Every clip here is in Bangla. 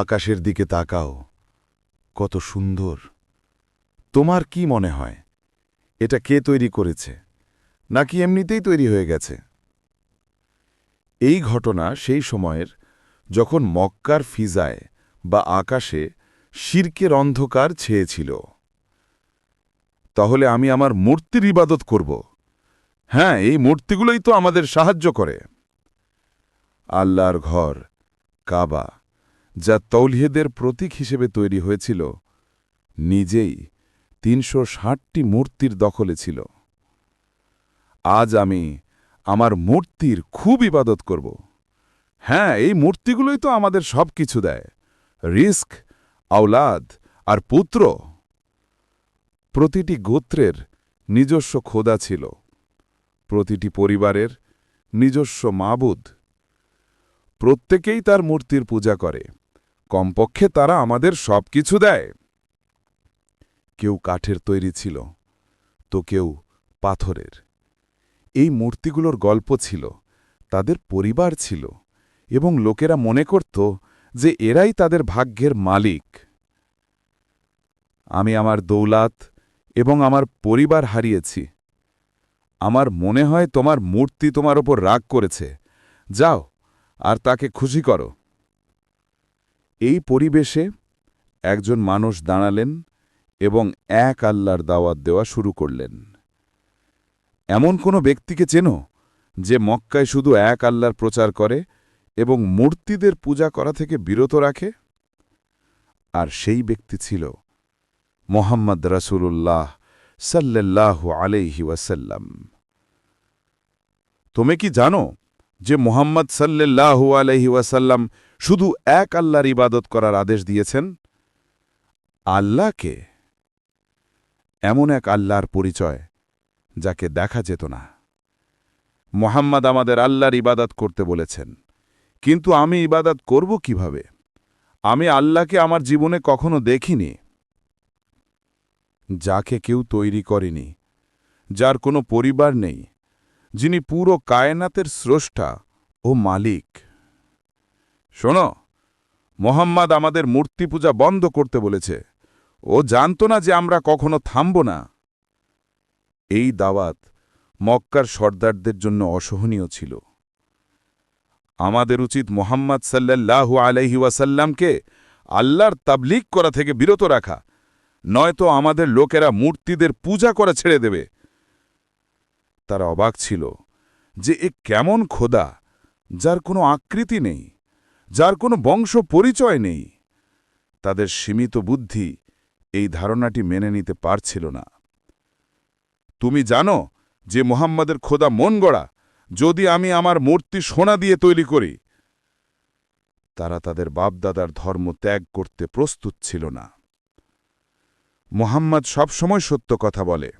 আকাশের দিকে তাকাও, কত সুন্দর। তোমার কি মনে হয়, এটা কে তৈরি করেছে, নাকি এমনিতেই তৈরি হয়ে গেছে? এই ঘটনা সেই সময়ের যখন মক্কার ফিজায় বা আকাশে শির্কের অন্ধকার ছেয়েছিল। তাহলে আমি আমার মূর্তির ইবাদত করব। হ্যাঁ এই মূর্তিগুলোই তো আমাদের সাহায্য করে। আল্লাহর ঘর, কাবা যা তৌলিহেদের প্রতীক হিসেবে তৈরি হয়েছিল, নিজেই তিনশো ষাটটি মূর্তির দখলে ছিল। আজ আমি আমার মূর্তির খুব ইবাদত করব। হ্যাঁ এই মূর্তিগুলোই তো আমাদের সব কিছু দেয়। রিস্ক, আওলাদ আর পুত্র। প্রতিটি গোত্রের নিজস্ব খোদা ছিল। প্রতিটি পরিবারের নিজস্ব মাবুদ। প্রত্যেকেই তার মূর্তির পূজা করে। কমপক্ষে তারা আমাদের সব কিছু দেয়। কেউ কাঠের তৈরি ছিল, তো কেউ পাথরের। এই মূর্তিগুলোর গল্প ছিল, তাদের পরিবার ছিল এবং লোকেরা মনে করত যে এরাই তাদের ভাগ্যের মালিক। আমি আমার দৌলাত এবং আমার পরিবার হারিয়েছি। আমার মনে হয় তোমার মূর্তি তোমার ওপর রাগ করেছে। যাও আর তাকে খুশি করো। এই পরিবেশে একজন মানুষ দাঁড়ালেন এবং এক আল্লাহর দাওয়াত দেওয়া শুরু করলেন। এমন কোনো ব্যক্তিকে চেনো যে মক্কায় শুধু এক আল্লাহর প্রচার করে এবং মূর্তিদের পূজা করা থেকে বিরত রাখে? আর সেই ব্যক্তি ছিল মোহাম্মদ রসুল্লাহ সাল্লাহ আলাইহি ওয়াসাল্লাম। তুমি কি জানো যে মোহাম্মদ সাল্লাহু আলহি ওয়াসাল্লাম শুধু এক আল্লাহর ইবাদত করার আদেশ দিয়েছেন? আল্লাহকে? এমন এক আল্লাহর পরিচয় যাকে দেখা যেত না। মোহাম্মদ আমাদের আল্লাহর ইবাদত করতে বলেছেন, কিন্তু আমি ইবাদত করব কীভাবে? আমি আল্লাহকে আমার জীবনে কখনো দেখিনি। যাকে কেউ তৈরি করেনি, যার কোনো পরিবার নেই, যিনি পুরো কায়নাতের স্রষ্টা ও মালিক। শোনো, মোহাম্মদ আমাদের মূর্তি পূজা বন্ধ করতে বলেছে। ও জানত না যে আমরা কখনো থামব না। এই দাওয়াত মক্কার সর্দারদের জন্য অসহনীয় ছিল। আমাদের উচিত মোহাম্মদ সাল্লাল্লাহু আলহি ওয়াসাল্লামকে আল্লাহর তাবলিক করা থেকে বিরত রাখা, নয়তো আমাদের লোকেরা মূর্তিদের পূজা করা ছেড়ে দেবে। তারা অবাক ছিল যে এ কেমন খোদা, যার কোনো আকৃতি নেই। যার কোনো বংশ পরিচয় নেই। তাদের সীমিত বুদ্ধি এই ধারণাটি মেনে নিতে পারছিল না। তুমি জানো যে মোহাম্মদের খোদা মন গড়া, যদি আমি আমার মূর্তি সোনা দিয়ে তৈরি করি, তারা তাদের বাপদাদার ধর্ম ত্যাগ করতে প্রস্তুত ছিল না। মোহাম্মদ সবসময় সত্য কথা বলে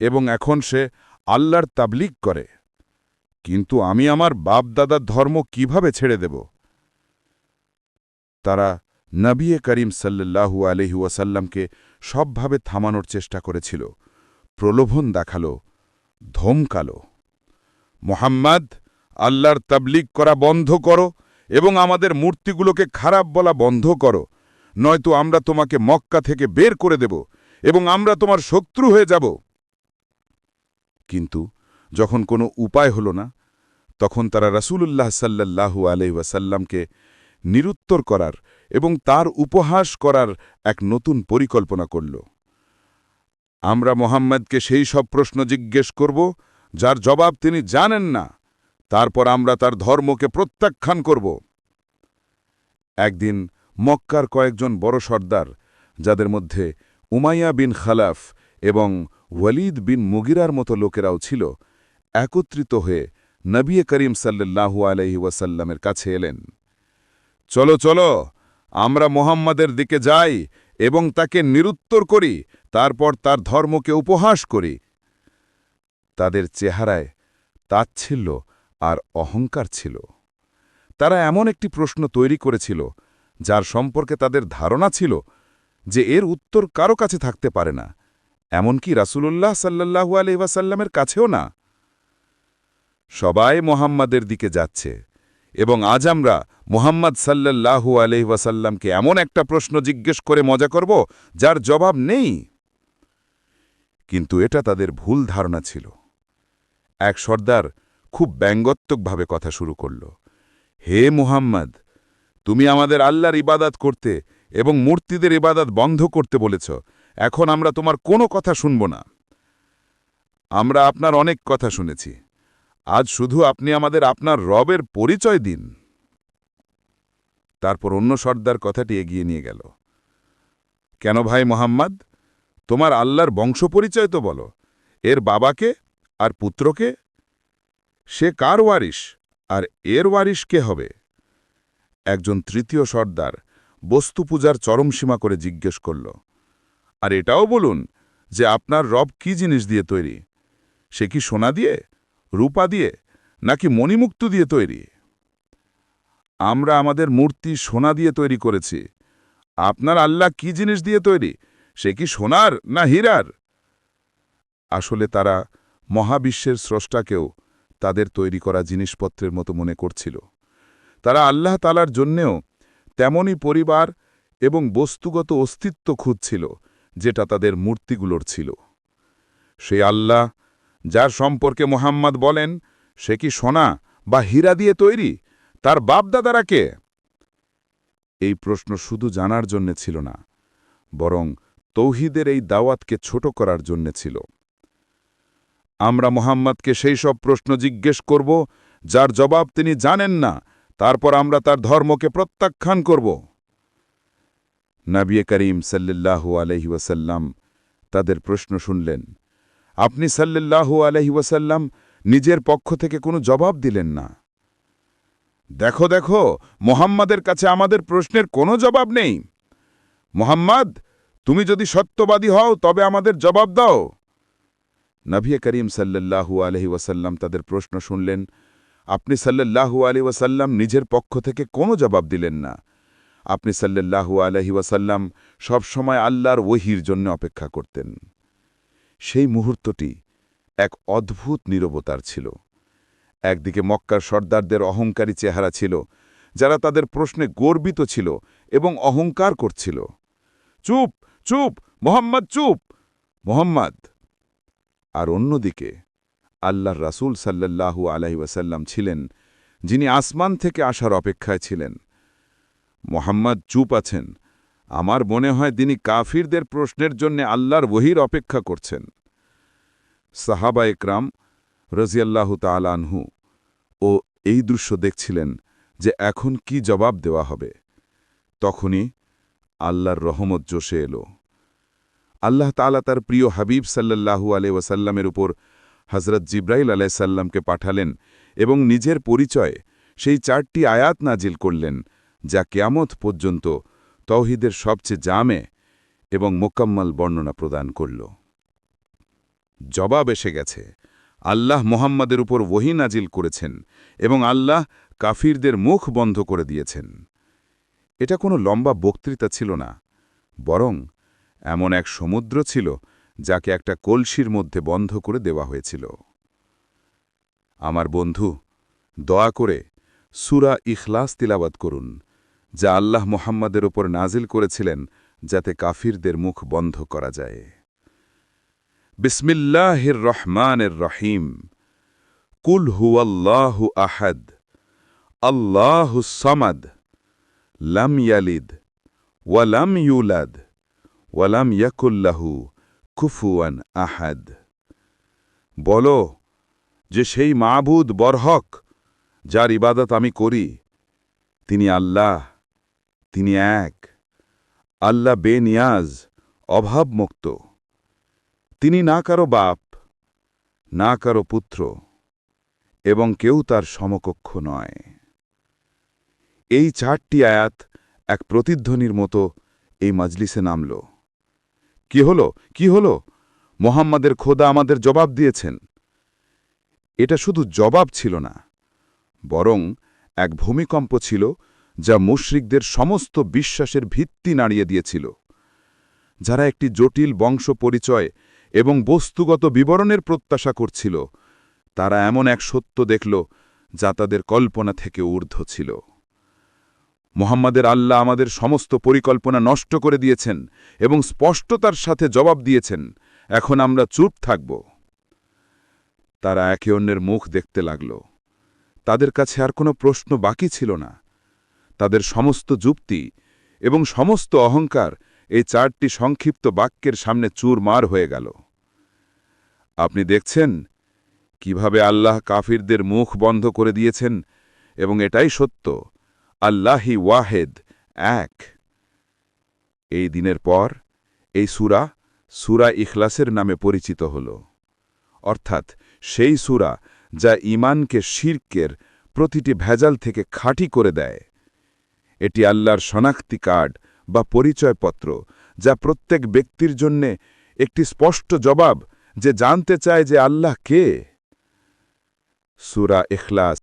এবং এখন সে আল্লাহর তাবলিক করে। কিন্তু আমি আমার বাপদাদার ধর্ম কীভাবে ছেড়ে দেব? তারা নবিয়ে করিম সাল্লাহু আলহি ওয়াসাল্লামকে সবভাবে থামানোর চেষ্টা করেছিল। প্রলোভন দেখাল, ধমকালো। মোহাম্মদ, আল্লাহর তাবলিক করা বন্ধ করো এবং আমাদের মূর্তিগুলোকে খারাপ বলা বন্ধ করো। নয়তো আমরা তোমাকে মক্কা থেকে বের করে দেব এবং আমরা তোমার শত্রু হয়ে যাব। কিন্তু যখন কোনো উপায় হল না, তখন তারা রাসূলুল্লাহ সাল্লাল্লাহু আলহি নিরুত্তর করার এবং তার উপহাস করার এক নতুন পরিকল্পনা করল। আমরা মোহাম্মদকে সেই সব প্রশ্ন জিজ্ঞেস করব, যার জবাব তিনি জানেন না। তারপর আমরা তার ধর্মকে প্রত্যাখ্যান করব। একদিন মক্কার কয়েকজন বড় সর্দার, যাদের মধ্যে উমাইয়া বিন খালাফ এবং ওয়ালিদ বিন মুগিরার মতো লোকেরাও ছিল, একত্রিত হয়ে নবিয়ে করিম সাল্লাহু আলহি ওয়াসাল্লামের কাছে এলেন। চলো চলো, আমরা মোহাম্মদের দিকে যাই এবং তাকে নিরুত্তর করি, তারপর তার ধর্মকে উপহাস করি। তাদের চেহারায় তাচ্ছিল্য আর অহংকার ছিল। তারা এমন একটি প্রশ্ন তৈরি করেছিল, যার সম্পর্কে তাদের ধারণা ছিল যে এর উত্তর কারও কাছে থাকতে পারে না, এমনকি রাসূলুল্লাহ সাল্লাহু আলহিবাসাল্লামের কাছেও না। সবাই মোহাম্মদের দিকে যাচ্ছে। এবং আজ আমরা মুহাম্মদ সাল্লাল্লাহু আলহি ওয়াসাল্লামকে এমন একটা প্রশ্ন জিজ্ঞেস করে মজা করব, যার জবাব নেই। কিন্তু এটা তাদের ভুল ধারণা ছিল। এক সর্দার খুব ব্যঙ্গত্মকভাবে কথা শুরু করল, হে মুহাম্মদ, তুমি আমাদের আল্লাহর ইবাদাত করতে এবং মূর্তিদের ইবাদাত বন্ধ করতে বলেছ, এখন আমরা তোমার কোনো কথা শুনব না। আমরা আপনার অনেক কথা শুনেছি আজ শুধু আপনি আমাদের আপনার রবের পরিচয় দিন। তারপর অন্য সর্দার কথাটি এগিয়ে নিয়ে গেল। কেন ভাই মোহাম্মদ? তোমার আল্লাহর বংশ পরিচয় তো বলো। এর বাবাকে আর পুত্রকে? সে কার ওয়ারিশ আর এর ওয়ারিশ কে হবে? একজন তৃতীয় সর্দার বস্তু পূজার চরম সীমা করে জিজ্ঞেস করল, আর এটাও বলুন যে আপনার রব কি জিনিস দিয়ে তৈরি? সে কি সোনা দিয়ে রূপা দিয়ে নাকি মণিমুক্ত দিয়ে তৈরি? আমরা আমাদের মূর্তি সোনা দিয়ে তৈরি করেছি। আপনার আল্লাহ কি জিনিস দিয়ে তৈরি? সে কি সোনার না হীরার? আসলে তারা মহাবিশ্বের স্রষ্টাকেও তাদের তৈরি করা জিনিসপত্রের মতো মনে করছিল। তারা আল্লাহ তালার জন্যেও তেমনই পরিবার এবং বস্তুগত অস্তিত্ব খুঁজছিল, যেটা তাদের মূর্তিগুলোর ছিল। সে আল্লাহ যার সম্পর্কে মোহাম্মদ বলেন, সে কি সোনা বা হীরা দিয়ে তৈরি? তার বাপদাদারা কে? এই প্রশ্ন শুধু জানার জন্যে ছিল না, বরং তৌহিদের এই দাওয়াতকে ছোট করার জন্যে ছিল। আমরা মোহাম্মদকে সেই সব প্রশ্ন জিজ্ঞেস করব, যার জবাব তিনি জানেন না, তারপর আমরা তার ধর্মকে প্রত্যাখ্যান করব। নাবিয়ে করিম সাল্লাল্লাহু আলহি ওয়াসাল্লাম তাদের প্রশ্ন শুনলেন আপনি সাল্লাল্লাহু আলহি ওয়াসাল্লাম নিজের পক্ষ থেকে কোনো জবাব দিলেন না। দেখো দেখো, মোহাম্মদের কাছে আমাদের প্রশ্নের কোনো জবাব নেই। মোহাম্মদ, তুমি যদি সত্যবাদী হও, তবে আমাদের জবাব দাও। নভিয়ে করিম সাল্লাল্লাহু আলহি ওয়াসাল্লাম তাদের প্রশ্ন শুনলেন। আপনি সাল্লাল্লাহু আলি ওয়াসাল্লাম নিজের পক্ষ থেকে কোনো জবাব দিলেন না। আপনি সাল্লাল্লাহু আলহি ওয়াসাল্লাম সবসময় আল্লাহর ওহির জন্য অপেক্ষা করতেন। সেই মুহূর্তটি এক অদ্ভুত নীরবতার ছিল। একদিকে মক্কার সর্দারদের অহংকারী চেহারা ছিল, যারা তাদের প্রশ্নে গর্বিত ছিল এবং অহংকার করছিল। চুপ চুপ, মোহাম্মদ চুপ! মোহাম্মদ! আর অন্যদিকে আল্লাহর রাসূল সাল্লাল্লাহু আলাহি ওয়াসাল্লাম ছিলেন, যিনি আসমান থেকে আসার অপেক্ষায় ছিলেন। মোহাম্মদ, চুপ আছেন। আমার মনে হয় তিনি কাফিরদের প্রশ্নের জন্য আল্লাহর ওহির অপেক্ষা করছেন। সাহাবা একরাম রজিয়াল্লাহু তালানহু ও এই দৃশ্য দেখছিলেন যে এখন কি জবাব দেওয়া হবে। তখনই আল্লাহর রহমত জোশে এলো। আল্লাহ তালা তার প্রিয় হাবিব সাল্লাল্লাহু আলে ওয়াসাল্লামের উপর হজরত জিব্রাইল আলাইসাল্লামকে পাঠালেন এবং নিজের পরিচয় সেই চারটি আয়াত নাজিল করলেন যা কেয়ামত পর্যন্ত তৌহিদের সবচেয়ে জামে এবং মোকাম্মল বর্ণনা প্রদান করল। জবাব এসে গেছে, আল্লাহ মোহাম্মদের উপর ওহি নাজিল করেছেন এবং আল্লাহ কাফিরদের মুখ বন্ধ করে দিয়েছেন। এটা কোনো লম্বা বক্তৃতা ছিল না, বরং এমন এক সমুদ্র ছিল যাকে একটা কলসির মধ্যে বন্ধ করে দেওয়া হয়েছিল। আমার বন্ধু, দয়া করে সুরা ইখলাস তিলাবাত করুন। যা আল্লাহ মোহাম্মদের ওপর নাজিল করেছিলেন যাতে কাফিরদের মুখ বন্ধ করা যায়। বিসমিল্লাহির রহমানের রহিম। কুল হুয়াল্লাহু আহাদ। আল্লাহু সামাদ। লাম ইয়ালিদ। ওয়ালাম ইউলাদ। ওয়ালাম ইয়াকুল্লাহু কুফুয়ান আহাদ। বলো, যে সেই মাবুদ বরহক, যার ইবাদত আমি করি, তিনি আল্লাহ তিনি এক। আল্লাহ বেনিয়াজ অভাবমুক্ত। তিনি না কারও বাপ, না কারও পুত্র এবং কেউ তার সমকক্ষ নয়। এই চারটি আয়াত এক প্রতিধ্বনির মতো এই মজলিসে নামল। কি হলো? কি হলো? মোহাম্মদের খোদা আমাদের জবাব দিয়েছেন। এটা শুধু জবাব ছিল না, বরং এক ভূমিকম্প ছিল যা মুশরিকদের সমস্ত বিশ্বাসের ভিত্তি নাড়িয়ে দিয়েছিল। যারা একটি জটিল বংশ পরিচয় এবং বস্তুগত বিবরণের প্রত্যাশা করছিল, তারা এমন এক সত্য দেখল যা তাদের কল্পনা থেকে ঊর্ধ্ব ছিল। মোহাম্মদের আল্লাহ আমাদের সমস্ত পরিকল্পনা নষ্ট করে দিয়েছেন এবং স্পষ্টতার সাথে জবাব দিয়েছেন, এখন আমরা চুপ থাকব। তারা একে অন্যের মুখ দেখতে লাগল। তাদের কাছে আর কোনো প্রশ্ন বাকি ছিল না। তাদের সমস্ত যুক্তি এবং সমস্ত অহংকার এই চারটি সংক্ষিপ্ত বাক্যের সামনে চুরমার হয়ে গেল। আপনি দেখছেন কীভাবে আল্লাহ কাফিরদের মুখ বন্ধ করে দিয়েছেন এবং এটাই সত্য, আল্লাহি ওয়াহেদ, এক। এই দিনের পর এই সুরা সুরা ইখলাসের নামে পরিচিত হল। অর্থাৎ সেই সুরা যা ইমানকে শির্কের প্রতিটি ভেজাল থেকে খাঁটি করে দেয়। এটি আল্লাহর শনাক্তি কার্ড বা পরিচয়পত্র, যা প্রত্যেক ব্যক্তির জন্যে একটি স্পষ্ট জবাব যে জানতে চায় যে আল্লাহ কে। সুরা ইখলাস।